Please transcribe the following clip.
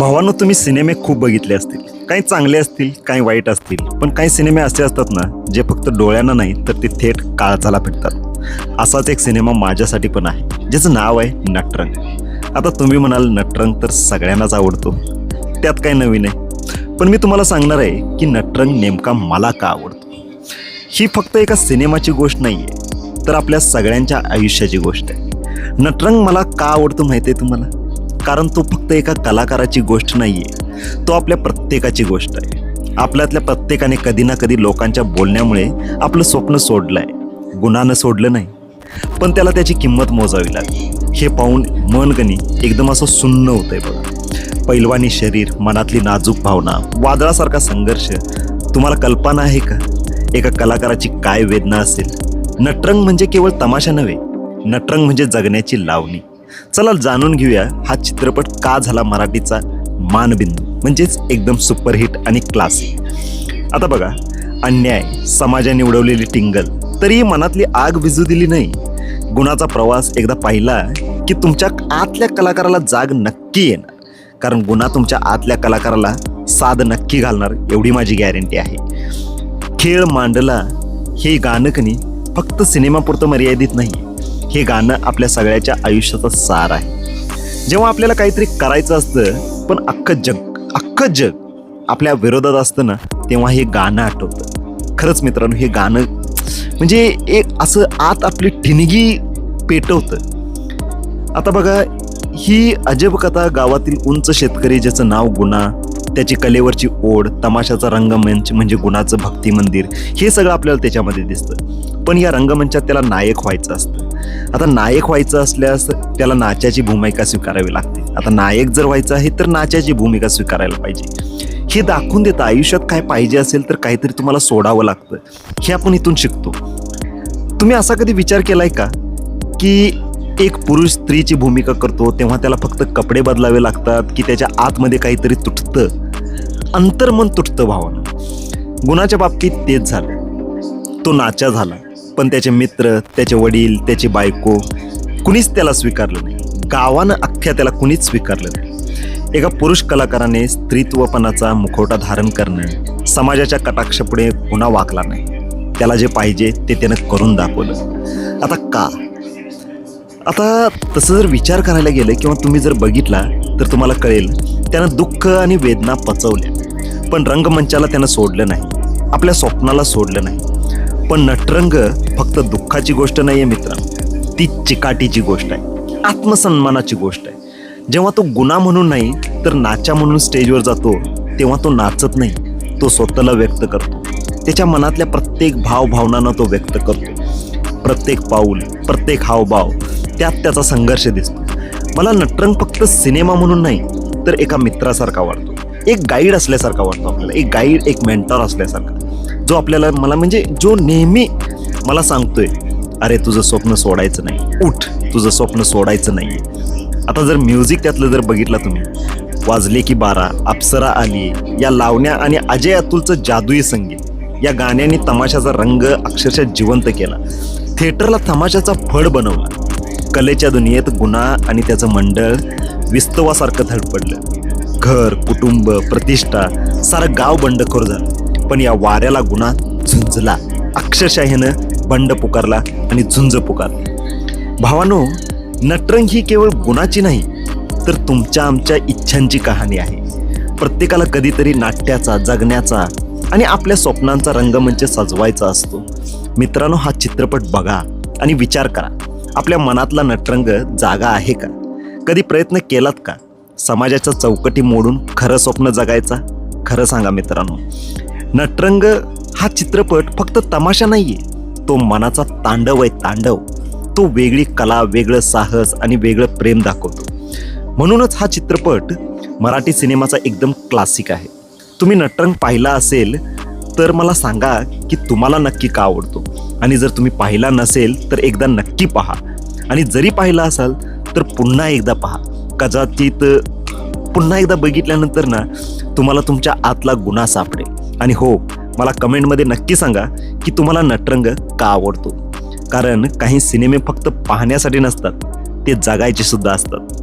भावांनो तुम्ही सिनेमे खूप बघितले असतील. काही चांगले असतील काही वाईट असतील. पण काही सिनेमे असे असतात ना जे फक्त डोळ्यांना नाही तर ते थेट काळजाला भेटतात असाच एक सिनेमा माझ्यासाठी पण आहे ज्याचं नाव आहे नटरंग. आता तुम्ही म्हणाल नटरंग तर सगळ्यांनाच आवडतो. त्यात काही नवीन आहे. पण मी तुम्हाला सांगणार आहे की नटरंग नेमका मला का आवडतो? ही फक्त एका सिनेमाची गोष्ट नाही आहे तर आपल्या सगळ्यांच्या आयुष्याची गोष्ट आहे. नटरंग मला का आवडतो माहिती आहे तुम्हाला? कारण तो फक्त एका कलाकाराची गोष्ट नाही आहे तो आपल्या प्रत्येकाची गोष्ट आहे. आपल्यातल्या प्रत्येकाने कधी ना कधी लोकांच्या बोलण्यामुळे आपलं स्वप्न सोडलं आहे गुन्हानं सोडलं नाही. पण त्याला त्याची किंमत मोजावी लागली. हे पाहून मन गणी एकदम असं सुन्न होतंय बघा. पैलवानी शरीर मनातली नाजूक भावना वादळासारखा संघर्ष. तुम्हाला कल्पना आहे का? एका कलाकाराची काय वेदना असेल? नटरंग म्हणजे केवळ तमाशा नव्हे. नटरंग म्हणजे जगण्याची लावणी. चला जाणून घेऊया हा चित्रपट का झाला मराठीचा मानबिंदू. म्हणजेच एकदम सुपरहिट आणि क्लासिक आता बघा अन्याय समाजाने उडवलेली टिंगल. तरीही मनातली आग विजू दिली नाही. गुणाचा प्रवास एकदा पाहिला की तुमच्या आतल्या कलाकाराला जाग नक्की येणार. कारण गुन्हा तुमच्या आतल्या कलाकाराला साध नक्की घालणार एवढी माझी गॅरंटी आहे. खेळ मांडला हे गाणं कनी फक्त सिनेमापुरतं मर्यादित नाही. हे गाणं आपल्या सगळ्याच्या आयुष्याचा सार आहे. जेव्हा आपल्याला काहीतरी करायचं असतं पण अख्खं जग अख्खं जग आपल्या विरोधात असतं ना तेव्हा हे गाणं आठवतं. खरंच मित्रांनो हे गाणं म्हणजे एक असं आत आपली ठिणगी पेटवतं. आता बघा ही अजब कथा गावातील उंच शेतकरी ज्याचं नाव गुन्हा त्याची कलेवरची ओढ तमाशाचा रंगमंच म्हणजे गुणाचं भक्ती मंदिर हे सगळं आपल्याला त्याच्यामध्ये दिसतं. पण या रंगमंचात त्याला नायक व्हायचं असतं. आता नायक व्हायचं असल्यास त्याला नाच्याची भूमिका स्वीकारावी लागते. आता नायक जर व्हायचं आहे तर नाच्याची भूमिका स्वीकारायला पाहिजे. हे दाखवून देतं आयुष्यात काय पाहिजे असेल तर काहीतरी तुम्हाला सोडावं लागतं. हे आपण इथून शिकतो. तुम्ही असा कधी विचार केलाय का? की एक पुरुष स्त्रीची भूमिका करतो तेव्हा त्याला फक्त कपडे बदलावे लागतात की त्याच्या आतमध्ये काहीतरी तुटतं? अंतर्मन तुटतं भावानं. गुणाच्या बाबतीत तेच झालं. तो नाचा झाला. पण त्याचे मित्र त्याचे वडील त्याची बायको कुणीच त्याला स्वीकारलं नाही. गावानं अख्ख्या त्याला कुणीच स्वीकारलं नाही. एका पुरुष कलाकाराने स्त्रीत्वपणाचा मुखवटा धारण करणं समाजाच्या कटाक्षपुढे पुन्हा वाकला नाही. त्याला जे पाहिजे ते त्यानं करून दाखवलं. आता का? आता तसं जर विचार करायला गेलं किंवा तुम्ही जर बघितला तर तुम्हाला कळेल त्यानं दुःख आणि वेदना पचवल्या. पण रंगमंचाला त्यानं सोडलं नाही. आपल्या स्वप्नाला सोडलं नाही. पण नटरंग फक्त दुःखाची गोष्ट नाही आहे मित्रांनो ती चिकाटीची गोष्ट आहे. आत्मसन्मानाची गोष्ट आहे. जेव्हा तो गुन्हा म्हणून नाही तर नाचा म्हणून स्टेजवर जातो तेव्हा तो नाचत नाही. तो स्वतःला व्यक्त करतो. त्याच्या मनातल्या प्रत्येक भावभावनांना तो व्यक्त करतो. प्रत्येक पाऊल प्रत्येक हावभाव त्यात त्याचा संघर्ष दिसतो. मला नटरंग फक्त सिनेमा म्हणून नाही तर एका मित्रासारखा वाटतो. एक गाईड असल्यासारखा वाटतो आपल्याला. एक गाईड एक मेंटॉर असल्यासारखा. जो आपल्याला मला म्हणजे जो नेहमी मला सांगतोय अरे तुझं स्वप्न सोडायचं नाही. उठ तुझं स्वप्न सोडायचं नाही. आता जर म्युझिक त्यातलं जर बघितलं तुम्ही वाजले की बारा अप्सरा आली या लावण्या आणि अजय अतुलचं जादुई संगीत या गाण्याने तमाशाचा रंग अक्षरशः जिवंत केला. थिएटरला तमाशाचा फड बनवला. कलेच्या दुनियेत गुन्हा आणि त्याचं मंडळ विस्तवासारखं धडपडलं. घर कुटुंब प्रतिष्ठा सारं गाव बंडखोर झालं. पण या वाऱ्याला गुन्हा झुंजला. अक्षरशाहीनं बंड पुकारला आणि झुंज पुकारला. भावानो नटरंग ही केवळ गुणाची नाही तर तुमच्या आमच्या इच्छांची कहाणी आहे. प्रत्येकाला कधीतरी नाट्याचा जगण्याचा आणि आपल्या स्वप्नांचा रंगमंच म्हणजे सजवायचा असतो. मित्रांनो हा चित्रपट बघा आणि विचार करा. आपल्या मनातला नटरंग जागा आहे का? कधी प्रयत्न केलात का? समाजाच्या चौकटी मोडून खरं स्वप्न जगायचा? खरं सांगा मित्रांनो. नटरंग हा चित्रपट फक्त तमाशा नाहीये. तो मनाचा तांडव आहे तांडव. तो वेगळी कला वेगळं साहस आणि वेगळं प्रेम दाखवतो. म्हणूनच हा चित्रपट मराठी सिनेमाचा एकदम क्लासिक आहे. तुम्ही नटरंग पाहिला असेल तर मला सांगा की तुम्हाला नक्की का आवडतो? आणि जर तुम्ही पाहिला नसेल तर एकदा नक्की पहा. आणि जरी पाहिला असाल तर पुन्हा एकदा पहा. कदाचित पुन्हा एकदा बघितल्यानंतर ना तुम्हाला तुमच्या आतला गुन्हा सापडेल. आणि हो मला कमेंटमध्ये नक्की सांगा की तुम्हाला नटरंग का आवडतो? कारण काही सिनेमे फक्त पाहण्यासाठी नसतात ते जगायचे सुद्धा असतात.